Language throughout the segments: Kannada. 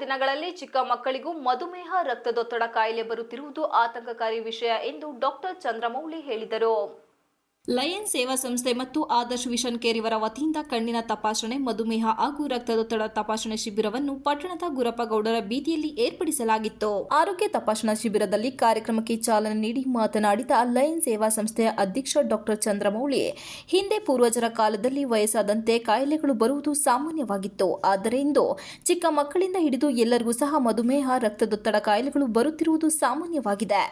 ದಿನಗಳಲ್ಲಿ ಚಿಕ್ಕ ಮಕ್ಕಳಿಗೂ ಮಧುಮೇಹ ರಕ್ತದೊತ್ತಡ ಕಾಯಿಲೆ ಬರುತ್ತಿರುವುದು ಆತಂಕಕಾರಿ ವಿಷಯ ಎಂದು ಡಾಕ್ಟರ್ ಚಂದ್ರಮೌಳಿ ಹೇಳಿದರು. ಲಯನ್ ಸೇವಾ ಸಂಸ್ಥೆ ಮತ್ತು ಆದರ್ಶ್ ವಿಷನ್ ಕೇರ್ ಇವರ ವತಿಯಿಂದ ಕಣ್ಣಿನ ತಪಾಸಣೆ, ಮಧುಮೇಹ ಹಾಗೂ ರಕ್ತದೊತ್ತಡ ತಪಾಸಣೆ ಶಿಬಿರವನ್ನು ಪಟ್ಟಣದ ಗುರಪ್ಪಗೌಡರ ಬೀದಿಯಲ್ಲಿ ಏರ್ಪಡಿಸಲಾಗಿತ್ತು. ಆರೋಗ್ಯ ತಪಾಸಣಾ ಶಿಬಿರದಲ್ಲಿ ಕಾರ್ಯಕ್ರಮಕ್ಕೆ ಚಾಲನೆ ನೀಡಿ ಮಾತನಾಡಿದ ಲಯನ್ ಸೇವಾ ಸಂಸ್ಥೆಯ ಅಧ್ಯಕ್ಷ ಡಾಕ್ಟರ್ ಚಂದ್ರಮೌಳಿ, ಹಿಂದೆ ಪೂರ್ವಜರ ಕಾಲದಲ್ಲಿ ವಯಸ್ಸಾದಂತೆ ಕಾಯಿಲೆಗಳು ಬರುವುದು ಸಾಮಾನ್ಯವಾಗಿತ್ತು. ಆದರೆ ಇಂದು ಚಿಕ್ಕ ಮಕ್ಕಳಿಂದ ಹಿಡಿದು ಎಲ್ಲರಿಗೂ ಸಹ ಮಧುಮೇಹ, ರಕ್ತದೊತ್ತಡ ಕಾಯಿಲೆಗಳು ಬರುತ್ತಿರುವುದು ಸಾಮಾನ್ಯವಾಗಿದೆ.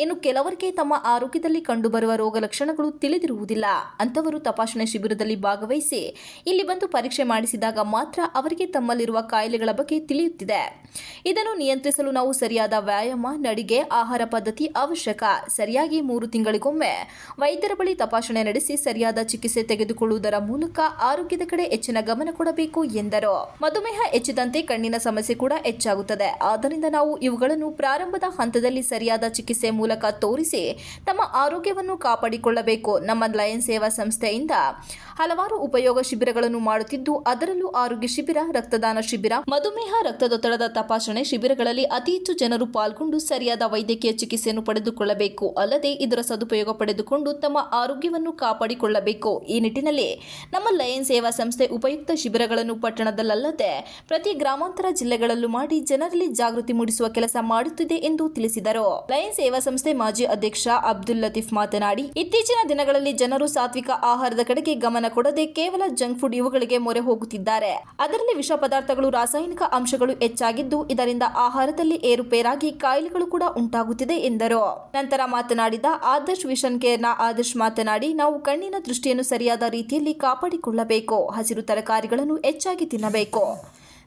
ಇನ್ನು ಕೆಲವರಿಗೆ ತಮ್ಮ ಆರೋಗ್ಯದಲ್ಲಿ ಕಂಡುಬರುವ ರೋಗ ಲಕ್ಷಣಗಳು ತಿಳಿದಿರುವುದಿಲ್ಲ. ಅಂತವರು ತಪಾಸಣೆ ಶಿಬಿರದಲ್ಲಿ ಭಾಗವಹಿಸಿ ಇಲ್ಲಿ ಬಂದು ಪರೀಕ್ಷೆ ಮಾಡಿಸಿದಾಗ ಮಾತ್ರ ಅವರಿಗೆ ತಮ್ಮಲ್ಲಿರುವ ಕಾಯಿಲೆಗಳ ಬಗ್ಗೆ ತಿಳಿಯುತ್ತಿದೆ. ಇದನ್ನು ನಿಯಂತ್ರಿಸಲು ನಾವು ಸರಿಯಾದ ವ್ಯಾಯಾಮ, ನಡಿಗೆ, ಆಹಾರ ಪದ್ಧತಿ ಅವಶ್ಯಕ. ಸರಿಯಾಗಿ ಮೂರು ತಿಂಗಳಿಗೊಮ್ಮೆ ವೈದ್ಯರ ಬಳಿ ತಪಾಸಣೆ ನಡೆಸಿ ಸರಿಯಾದ ಚಿಕಿತ್ಸೆ ತೆಗೆದುಕೊಳ್ಳುವುದರ ಮೂಲಕ ಆರೋಗ್ಯದ ಕಡೆ ಹೆಚ್ಚಿನ ಗಮನ ಕೊಡಬೇಕು ಎಂದರು. ಮಧುಮೇಹ ಹೆಚ್ಚಿದಂತೆ ಕಣ್ಣಿನ ಸಮಸ್ಯೆ ಕೂಡ ಹೆಚ್ಚಾಗುತ್ತದೆ. ಆದ್ದರಿಂದ ನಾವು ಇವುಗಳನ್ನು ಪ್ರಾರಂಭದ ಹಂತದಲ್ಲಿ ಸರಿಯಾದ ಚಿಕಿತ್ಸೆ ಮೂಲಕ ತೋರಿಸಿ ತಮ್ಮ ಆರೋಗ್ಯವನ್ನು ಕಾಪಾಡಿಕೊಳ್ಳಬೇಕು. ನಮ್ಮ ಲಯನ್ ಸೇವಾ ಸಂಸ್ಥೆಯಿಂದ ಹಲವಾರು ಉಪಯೋಗ ಶಿಬಿರಗಳನ್ನು ಮಾಡುತ್ತಿದ್ದು, ಅದರಲ್ಲೂ ಆರೋಗ್ಯ ಶಿಬಿರ, ರಕ್ತದಾನ ಶಿಬಿರ, ಮಧುಮೇಹ, ರಕ್ತದೊತ್ತಡದ ತಪಾಸಣೆ ಶಿಬಿರಗಳಲ್ಲಿ ಅತಿ ಹೆಚ್ಚು ಜನರು ಪಾಲ್ಗೊಂಡು ಸರಿಯಾದ ವೈದ್ಯಕೀಯ ಚಿಕಿತ್ಸೆಯನ್ನು ಪಡೆದುಕೊಳ್ಳಬೇಕು. ಅಲ್ಲದೆ ಇದರ ಸದುಪಯೋಗ ಪಡೆದುಕೊಂಡು ತಮ್ಮ ಆರೋಗ್ಯವನ್ನು ಕಾಪಾಡಿಕೊಳ್ಳಬೇಕು. ಈ ನಿಟ್ಟಿನಲ್ಲಿ ನಮ್ಮ ಲಯನ್ ಸೇವಾ ಸಂಸ್ಥೆ ಉಪಯುಕ್ತ ಶಿಬಿರಗಳನ್ನು ಪಟ್ಟಣದಲ್ಲದೆ ಪ್ರತಿ ಗ್ರಾಮಾಂತರ ಜಿಲ್ಲೆಗಳಲ್ಲೂ ಮಾಡಿ ಜನರಲ್ಲಿ ಜಾಗೃತಿ ಮೂಡಿಸುವ ಕೆಲಸ ಮಾಡುತ್ತಿದೆ ಎಂದು ತಿಳಿಸಿದರು. ಲಯನ್ ಸೇವಾ ಸಂಸ್ಥೆ ಮಾಜಿ ಅಧ್ಯಕ್ಷ ಅಬ್ದುಲ್ ಲತೀಫ್ ಮಾತನಾಡಿ, ಇತ್ತೀಚಿನ ದಿನಗಳಲ್ಲಿ ಜನರು ಸಾತ್ವಿಕ ಆಹಾರದ ಕಡೆಗೆ ಗಮನ ಕೊಡದೆ ಕೇವಲ ಜಂಕ್ ಫುಡ್ ಇವುಗಳಿಗೆ ಮೊರೆ ಹೋಗುತ್ತಿದ್ದಾರೆ. ಅದರಲ್ಲಿ ವಿಷ ಪದಾರ್ಥಗಳು ರಾಸಾಯನಿಕ ಅಂಶಗಳು ಹೆಚ್ಚಾಗಿದ್ದು, ಇದರಿಂದ ಆಹಾರದಲ್ಲಿ ಏರುಪೇರಾಗಿ ಕಾಯಿಲೆಗಳು ಕೂಡ ಉಂಟಾಗುತ್ತಿದೆ ಎಂದರು. ನಂತರ ಮಾತನಾಡಿದ ಆದರ್ಶ್ ವಿಷನ್ ಕೇರ್ನ ಆದರ್ಶ್ ಮಾತನಾಡಿ, ನಾವು ಕಣ್ಣಿನ ದೃಷ್ಟಿಯನ್ನು ಸರಿಯಾದ ರೀತಿಯಲ್ಲಿ ಕಾಪಾಡಿಕೊಳ್ಳಬೇಕು. ಹಸಿರು ತರಕಾರಿಗಳನ್ನು ಹೆಚ್ಚಾಗಿ ತಿನ್ನಬೇಕು.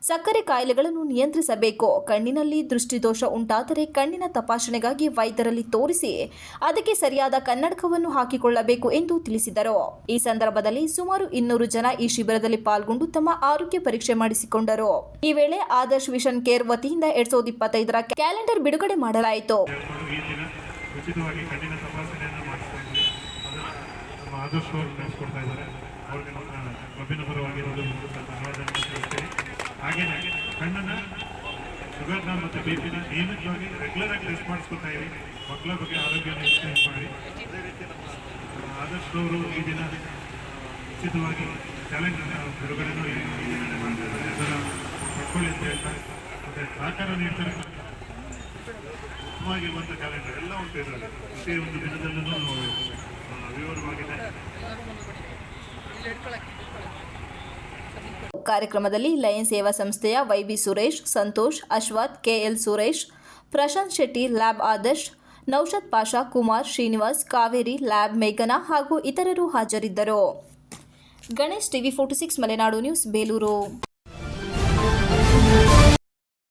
ಸಕ್ಕರೆ ಕಾಯಿಲೆಗಳನ್ನು ನಿಯಂತ್ರಿಸಬೇಕು. ಕಣ್ಣಿನಲ್ಲಿ ದೃಷ್ಟಿದೋಷ ಉಂಟಾದರೆ ಕಣ್ಣಿನ ತಪಾಸಣೆಗಾಗಿ ವೈದ್ಯರಲ್ಲಿ ತೋರಿಸಿ ಅದಕ್ಕೆ ಸರಿಯಾದ ಕನ್ನಡಕವನ್ನು ಹಾಕಿಕೊಳ್ಳಬೇಕು ಎಂದು ತಿಳಿಸಿದರು. ಈ ಸಂದರ್ಭದಲ್ಲಿ ಸುಮಾರು ಇನ್ನೂರು ಜನ ಈ ಶಿಬಿರದಲ್ಲಿ ಪಾಲ್ಗೊಂಡು ತಮ್ಮ ಆರೋಗ್ಯ ಪರೀಕ್ಷೆ ಮಾಡಿಸಿಕೊಂಡರು. ಈ ವೇಳೆ ಆದರ್ಶ್ ವಿಷನ್ ಕೇರ್ ವತಿಯಿಂದ ಎರಡ್ ಸಾವಿರದ ಇಪ್ಪತ್ತೈದರ ಕ್ಯಾಲೆಂಡರ್ ಬಿಡುಗಡೆ ಮಾಡಲಾಯಿತು. ಧನ್ಯವಾದಗಳನ್ನು ಕಣ್ಣನ್ನ ಶುಗರ್ನ ಮತ್ತು ಬಿ ಪಿನ ನಿಯಮಿತವಾಗಿ ರೆಗ್ಯುಲರ್ ಆಗಿ ಟೆಸ್ಟ್ ಮಾಡಿಸ್ಕೊತಾ ಇರಿ. ಮಕ್ಕಳ ಬಗ್ಗೆ ಆರೋಗ್ಯನ ಎಕ್ಸ್ಪ್ಲೇನ್ ಮಾಡಿ. ಅದೇ ರೀತಿ ಆದರ್ಶದವರು ಈ ದಿನ ಉಚಿತವಾಗಿ ಚಾಲೆಂಜ್ ಬಿಡುಗಡೆನೂ ಈ ಅದನ್ನು ಪಡ್ಕೊಳ್ಳಿ ಅಂತ ಹೇಳ್ತಾ ಮತ್ತು ಸಹಕಾರ ನೀಡ್ತಾರೆ. ಉತ್ತಮವಾಗಿರುವಂಥ ಕ್ಯಾಲೆಂಡರ್ ಎಲ್ಲ ಉಂಟು ಇದರಲ್ಲಿ. ಪ್ರತಿ ಒಂದು ದಿನದಲ್ಲೂ ವಿವರವಾಗಿದೆ. ಕಾರ್ಯಕ್ರಮದಲ್ಲಿ ಲಯನ್ ಸೇವಾ ಸಂಸ್ಥೆಯ YB Suresh, Santosh, Ashwath, KL Suresh, Prashanth Shetty, lab Adarsh Naushad Pasha, Kumar Srinivas, Kaveri, lab ಮೇಘನಾ ಹಾಗೂ ಇತರರು ಹಾಜರಿದ್ದರು. Ganesh TV forty six, Malenadu news, Belur.